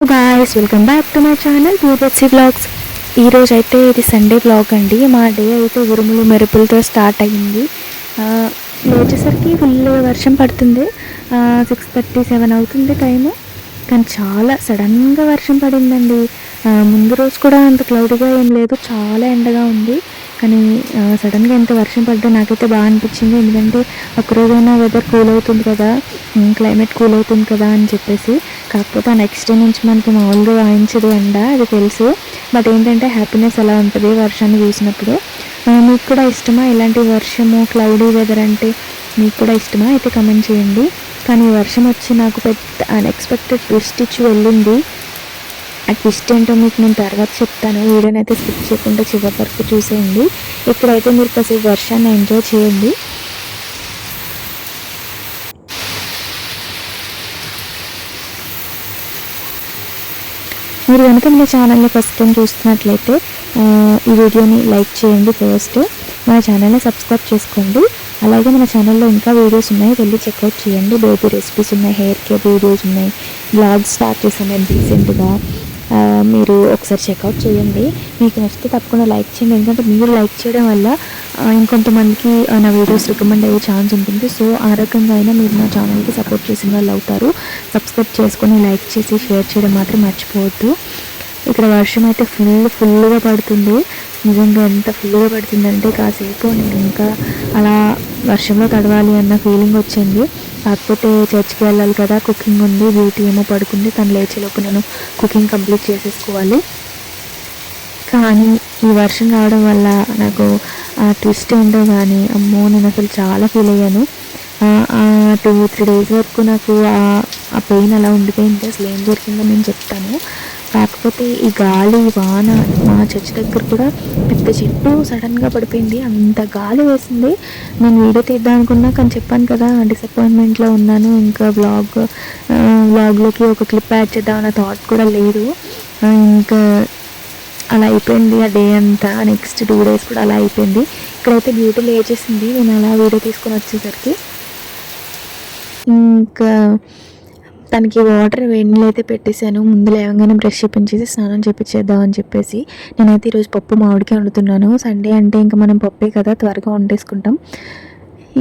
Guys welcome back to my channel బ్యూబెట్సీ vlogs ఈరోజు అయితే ఇది సండే బ్లాగ్ అండి. మా డే అయితే ఉరుములు మెరుపులతో స్టార్ట్ అయ్యింది. వచ్చేసరికి ఫుల్ వర్షం పడుతుంది. సిక్స్ థర్టీ సెవెన్ అవుతుంది టైము కానీ చాలా సడన్గా వర్షం పడిందండి. ముందు రోజు కూడా అంత క్లౌడ్గా ఏం లేదు. చాలా ఎండగా ఉంది. కానీ సడన్గా ఎంత వర్షం పడ్డా నాకైతే బాగా అనిపించింది. ఎందుకంటే ఒక్కరోజైనా వెదర్ కూల్ అవుతుంది కదా క్లైమేట్ కూల్ అవుతుంది కదా అని చెప్పేసి. కాకపోతే ఆ నెక్స్ట్ డే నుంచి మనకి మామూలుగా వాయించదు ఎండ అది తెలుసు. బట్ ఏంటంటే హ్యాపీనెస్ అలా ఉంటుంది వర్షాన్ని చూసినప్పుడు. మీకు కూడా ఇష్టమా ఇలాంటి వర్షము క్లౌడీ వెదర్ అంటే? మీకు కూడా ఇష్టమా? అయితే కమెంట్ చేయండి. కానీ వర్షం వచ్చి నాకు పెద్ద అన్ఎక్స్పెక్టెడ్ ట్విస్ట్ ఇచ్చి వెళ్ళింది. ఆ ట్విస్ట్ ఏంటో మీకు నేను తర్వాత చెప్తాను. వీడియోని అయితే స్కిప్ చేయకుండా చివరి వరకు చూసేయండి. ఇక్కడైతే మీరు కాసేపు వర్షాన్ని ఎంజాయ్ చేయండి. మీరు కనుక మన ఛానల్ని ఫస్ట్ టైం చూస్తున్నట్లయితే ఈ వీడియోని లైక్ చేయండి ఫస్ట్. మన ఛానల్ని సబ్స్క్రైబ్ చేసుకోండి. అలాగే మన ఛానల్లో ఇంకా వీడియోస్ ఉన్నాయి వెళ్ళి చెక్అవుట్ చేయండి. బేబీ రెసిపీస్ ఉన్నాయి హెయిర్ కేర్ వీడియోస్ ఉన్నాయి బ్లాగ్స్ స్టార్ట్ చేసాను నేను రీసెంట్గా మీరు ఒకసారి చెక్అవుట్ చేయండి. మీకు నచ్చితే తప్పకుండా లైక్ చేయండి. ఎందుకంటే మీరు లైక్ చేయడం వల్ల ఇంకొంతమందికి నా వీడియోస్ రికమెండ్ అయ్యే ఛాన్స్ ఉంటుంది. సో ఆ రకంగా అయినా మీరు నా ఛానల్కి సపోర్ట్ చేసిన వాళ్ళు అవుతారు. సబ్స్క్రైబ్ చేసుకొని లైక్ చేసి షేర్ చేయడం మాత్రం మర్చిపోవద్దు. ఇక్కడ వర్షం అయితే ఫుల్ ఫుల్గా పడుతుంది. నిజంగా ఎంత ఫుల్గా పడుతుందంటే కాసేపు నేను ఇంకా అలా వర్షంలో తడవాలి అన్న ఫీలింగ్ వచ్చింది. కాకపోతే చర్చ్కి వెళ్ళాలి కదా కుకింగ్ ఉంది బ్యూటీ ఏమో పడుకుంది తను లేచేలోపు నేను కుకింగ్ కంప్లీట్ చేసేసుకోవాలి. కానీ ఈ వర్షం రావడం వల్ల నాకు ఆ ట్విస్ట్ ఏంటో కానీ అమ్మో నేను అసలు చాలా ఫీల్ అయ్యాను. టూ త్రీ డేస్ వరకు నాకు ఆ- పెయిన్ అలా ఉండిపోయింది అసలు ఏం జరిగిందో నేను చెప్తాను. కాకపోతే ఈ గాలి వాన మా చర్చ్ దగ్గర కూడా పెద్ద చెట్టు సడన్గా పడిపోయింది. అంత గాలి వేసింది. నేను వీడియో తీద్దాం అనుకున్నా కానీ చెప్పాను కదా డిసప్పాయింట్మెంట్లో ఉన్నాను. ఇంకా బ్లాగ్ బ్లాగ్లోకి ఒక క్లిప్ యాడ్ చేద్దాం థాట్ కూడా లేదు. ఇంకా అలా అయిపోయింది ఆ డే అంతా. నెక్స్ట్ టూ డేస్ కూడా అలా అయిపోయింది. ఇక్కడైతే బ్యూటీ లేచేసింది. నేను అలా వీడియో తీసుకొని వచ్చేసరికి. ఇంకా తనకి వాటర్ వేడిలో అయితే పెట్టేశాను. ముందు లేవగానే బ్రష్ చేపించేసి స్నానం చేపించేద్దాం అని చెప్పేసి నేనైతే ఈరోజు పప్పు మామిడికే వండుతున్నాను. సండే అంటే ఇంకా మనం పప్పే కదా త్వరగా వండేసుకుంటాం.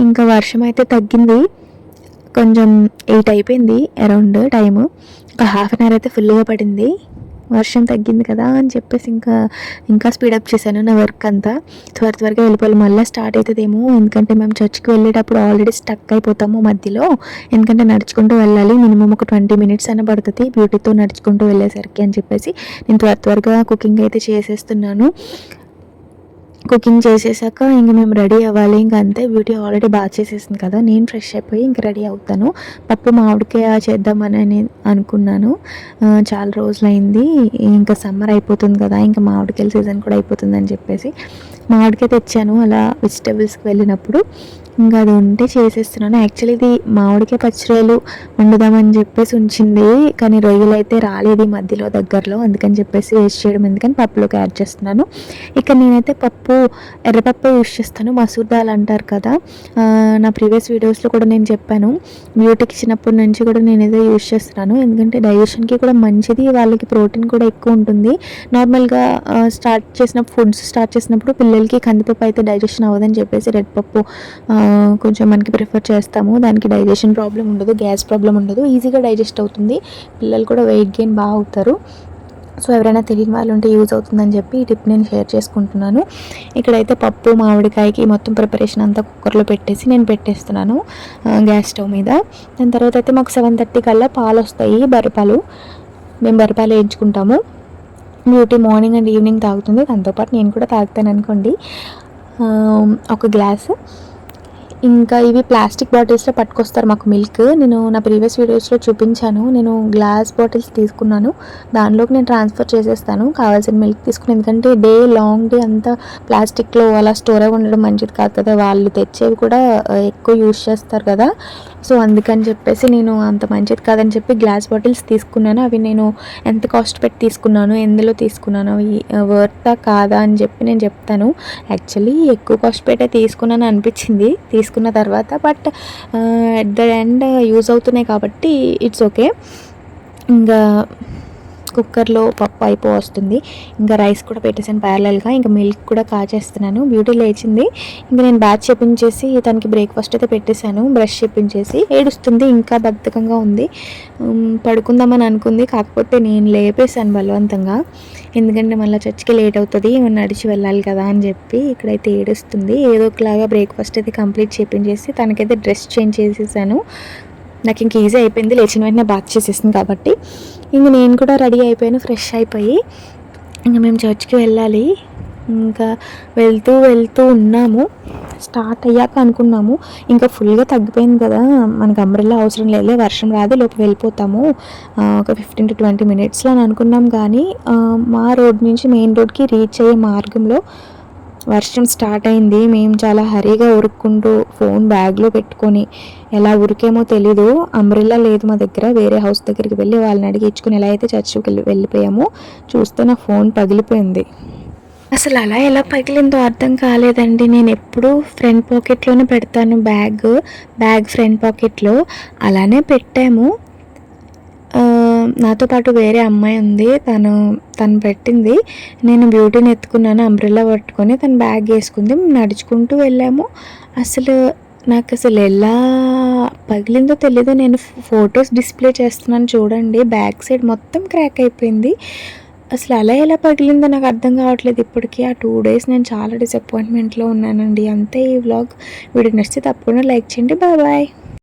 ఇంకా వర్షం అయితే తగ్గింది. కొంచెం ఎయిట్ అయిపోయింది అరౌండ్ టైము ఒక హాఫ్ అన్ అవర్ అయితే ఫుల్గా పడింది. వర్షం తగ్గింది కదా అని చెప్పేసి ఇంకా ఇంకా స్పీడప్ చేశాను నా వర్క్ అంతా. త్వర త్వరగా వెళ్ళిపోవాలి. మళ్ళీ స్టార్ట్ అవుతుందేమో. ఎందుకంటే మేము చర్చ్కి వెళ్ళేటప్పుడు ఆల్రెడీ స్టక్ అయిపోతాము మధ్యలో. ఎందుకంటే నడుచుకుంటూ వెళ్ళాలి. మినిమం ఒక ట్వంటీ మినిట్స్ అన్న పడుతుంది. బ్యూటీతో నడుచుకుంటూ వెళ్ళేసరికి అని చెప్పేసి నేను త్వర త్వరగా కుకింగ్ అయితే చేసేస్తున్నాను. కుకింగ్ చేసేసాక ఇంక మేము రెడీ అవ్వాలి. ఇంక అంతే బ్యూటీ ఆల్రెడీ బాగా చేసేసింది కదా. నేను ఫ్రెష్ అయిపోయి ఇంక రెడీ అవుతాను. పప్పు మామిడికాయ చేద్దామని అనుకున్నాను. చాలా రోజులైంది. ఇంకా సమ్మర్ అయిపోతుంది కదా ఇంకా మామిడికాయల సీజన్ కూడా అయిపోతుందని చెప్పేసి మామిడికాయ తెచ్చాను. అలా వెజిటేబుల్స్కి వెళ్ళినప్పుడు ఇంకా అది ఉంటే చేసేస్తున్నాను. యాక్చువల్లీ ఇది మామిడికాయ పచ్చిరొయ్యలు వండుదామని చెప్పేసి ఉంచింది. కానీ రొయ్యలు అయితే రాలేదు ఈ మధ్యలో దగ్గరలో. అందుకని చెప్పేసి వేస్ట్ చేయడం ఎందుకని పప్పులోకి యాడ్ చేస్తున్నాను. ఇక నేనైతే పప్పు ఎర్రపప్పు యూస్ చేస్తాను. మసూర్ దాల్ అంటారు కదా. నా ప్రీవియస్ వీడియోస్లో కూడా నేను చెప్పాను. బ్యూటీకి చిన్నప్పటి నుంచి కూడా నేను ఏదో యూస్ చేస్తున్నాను. ఎందుకంటే డైజెషన్కి కూడా మంచిది. వాళ్ళకి ప్రోటీన్ కూడా ఎక్కువ ఉంటుంది. నార్మల్గా స్టార్ట్ చేసిన ఫుడ్స్ స్టార్ట్ చేసినప్పుడు పిల్లలకి కందిపప్పు అయితే డైజెషన్ అవ్వదని చెప్పేసి రెడ్ పప్పు కొంచెం మనకి ప్రిఫర్ చేస్తాము. దానికి డైజెషన్ ప్రాబ్లం ఉండదు గ్యాస్ ప్రాబ్లం ఉండదు. ఈజీగా డైజెస్ట్ అవుతుంది. పిల్లలు కూడా వెయిట్ గెయిన్ బాగా అవుతారు. సో ఎవరైనా తెలియని వాళ్ళు ఉంటే యూజ్ అవుతుందని చెప్పి ఈ టిప్ నేను షేర్ చేసుకుంటున్నాను. ఇక్కడైతే పప్పు మామిడికాయకి మొత్తం ప్రిపరేషన్ అంతా కుక్కర్లో పెట్టేసి నేను పెట్టేస్తున్నాను గ్యాస్ స్టవ్ మీద. దాని తర్వాత అయితే మాకు సెవెన్ థర్టీ కల్లా పాలు వస్తాయి బర్రెపాలు మేము బర్రెపాలు వేయించుకుంటాము. బ్యూటీ మార్నింగ్ అండ్ ఈవినింగ్ తాగుతుంది. దాంతోపాటు నేను కూడా తాగుతాను అనుకోండి. ఒక గ్లాసు ఇంకా ఇవి ప్లాస్టిక్ బాటిల్స్లో పట్టుకొస్తారు మాకు మిల్క్. నేను నా ప్రీవియస్ వీడియోస్లో చూపించాను. నేను గ్లాస్ బాటిల్స్ తీసుకున్నాను. దానిలోకి నేను ట్రాన్స్ఫర్ చేసేస్తాను. కావాల్సిన మిల్క్ తీసుకుని ఎందుకంటే డే లాంగ్ డే అంతా ప్లాస్టిక్లో అలా స్టోర్ అయి ఉండడం మంచిది కాదు కదా. వాళ్ళు తెచ్చేవి కూడా ఎక్కువ యూస్ చేస్తారు కదా. సో అందుకని చెప్పేసి నేను అంత మంచిది కాదని చెప్పి గ్లాస్ బాటిల్స్ తీసుకున్నాను. అవి నేను ఎంత కాస్ట్ పెట్టి తీసుకున్నాను ఎందులో తీసుకున్నాను అవి వర్తా కాదా అని చెప్పి నేను చెప్తాను. యాక్చువల్లీ ఎక్కువ కాస్ట్ పెట్టే తీసుకున్నాను అనిపించింది. తీసుకున్న తర్వాత but at the end use అవుతున్నాయి కాబట్టి ఇట్స్ ఓకే ఇంకా కుక్కర్లో పప్పు అయిపో వస్తుంది. ఇంకా రైస్ కూడా పెట్టేసాను ప్యారలల్గా ఇంకా మిల్క్ కూడా కాచేస్తున్నాను బ్యూటీ లేచింది. ఇంకా నేను బ్యాచ్ చెప్పించేసి తనకి బ్రేక్ఫాస్ట్ అయితే పెట్టేశాను. బ్రష్ చెప్పించేసి ఏడుస్తుంది. ఇంకా బద్ధకంగా ఉంది. పడుకుందామని అనుకుంది. కాకపోతే నేను లేపేశాను బలవంతంగా. ఎందుకంటే మళ్ళీ చర్చికి లేట్ అవుతుంది. మనం నడిచి వెళ్ళాలి కదా అని చెప్పి ఇక్కడైతే ఏడుస్తుంది. ఏదో ఒకలాగా బ్రేక్ఫాస్ట్ అయితే కంప్లీట్ చేపించేసి తనకైతే డ్రెస్ చేంజ్ చేసేసాను. నాకు ఇంక ఈజీ అయిపోయింది. లేచిన వెంటనే బాత్ చేసేసింది కాబట్టి. ఇంక నేను కూడా రెడీ అయిపోయాను ఫ్రెష్ అయిపోయి. ఇంకా మేము చర్చ్కి వెళ్ళాలి. ఇంకా వెళ్తూ వెళ్తూ ఉన్నాము. స్టార్ట్ అయ్యాక అనుకున్నాము. ఇంకా ఫుల్గా తగ్గిపోయింది కదా. మనకి అంబ్రెల్లా అవసరం లేదు వర్షం రాదు లోపు వెళ్ళిపోతాము. ఒక ఫిఫ్టీన్ టు ట్వంటీ మినిట్స్లో అని అనుకున్నాం కానీ మా రోడ్ నుంచి మెయిన్ రోడ్కి రీచ్ అయ్యే మార్గంలో వర్షం స్టార్ట్ అయింది. మేము చాలా హరీగా ఉరుక్కుంటూ ఫోన్ బ్యాగ్లో పెట్టుకొని ఎలా ఉరికేమో తెలీదు. అంబ్రెల్లా లేదు మా దగ్గర. వేరే హౌస్ దగ్గరికి వెళ్ళి వాళ్ళని అడిగి ఇచ్చుకుని ఎలా అయితే చర్చికి వెళ్ళి వెళ్ళిపోయామో చూస్తే నా ఫోన్ పగిలిపోయింది. అసలు అలా ఎలా పగిలిందో అర్థం కాలేదండి. నేను ఎప్పుడూ ఫ్రంట్ పాకెట్లోనే పెడతాను బ్యాగ్. బ్యాగ్ ఫ్రంట్ పాకెట్లో. అలానే పెట్టాము. నాతో పాటు వేరే అమ్మాయి ఉంది. తను తను పెట్టింది. నేను బ్యూటీని ఎత్తుకున్నాను అంబ్రెల్లా పట్టుకొని తను బ్యాగ్ వేసుకుంది. నడుచుకుంటూ వెళ్ళాము. అసలు నాకు అసలు ఎలా పగిలిందో తెలియదు నేను ఫొటోస్ డిస్ప్లే చేస్తున్నాను చూడండి. బ్యాక్ సైడ్ మొత్తం క్రాక్ అయిపోయింది. అసలు అలా ఎలా పగిలిందో నాకు అర్థం కావట్లేదు ఇప్పటికీ. ఆ టూ డేస్ నేను చాలా డిసప్పాయింట్మెంట్లో ఉన్నానండి. అంతే ఈ వ్లాగ్ వీడియో నచ్చితే తప్పకుండా లైక్ చేయండి. Bye bye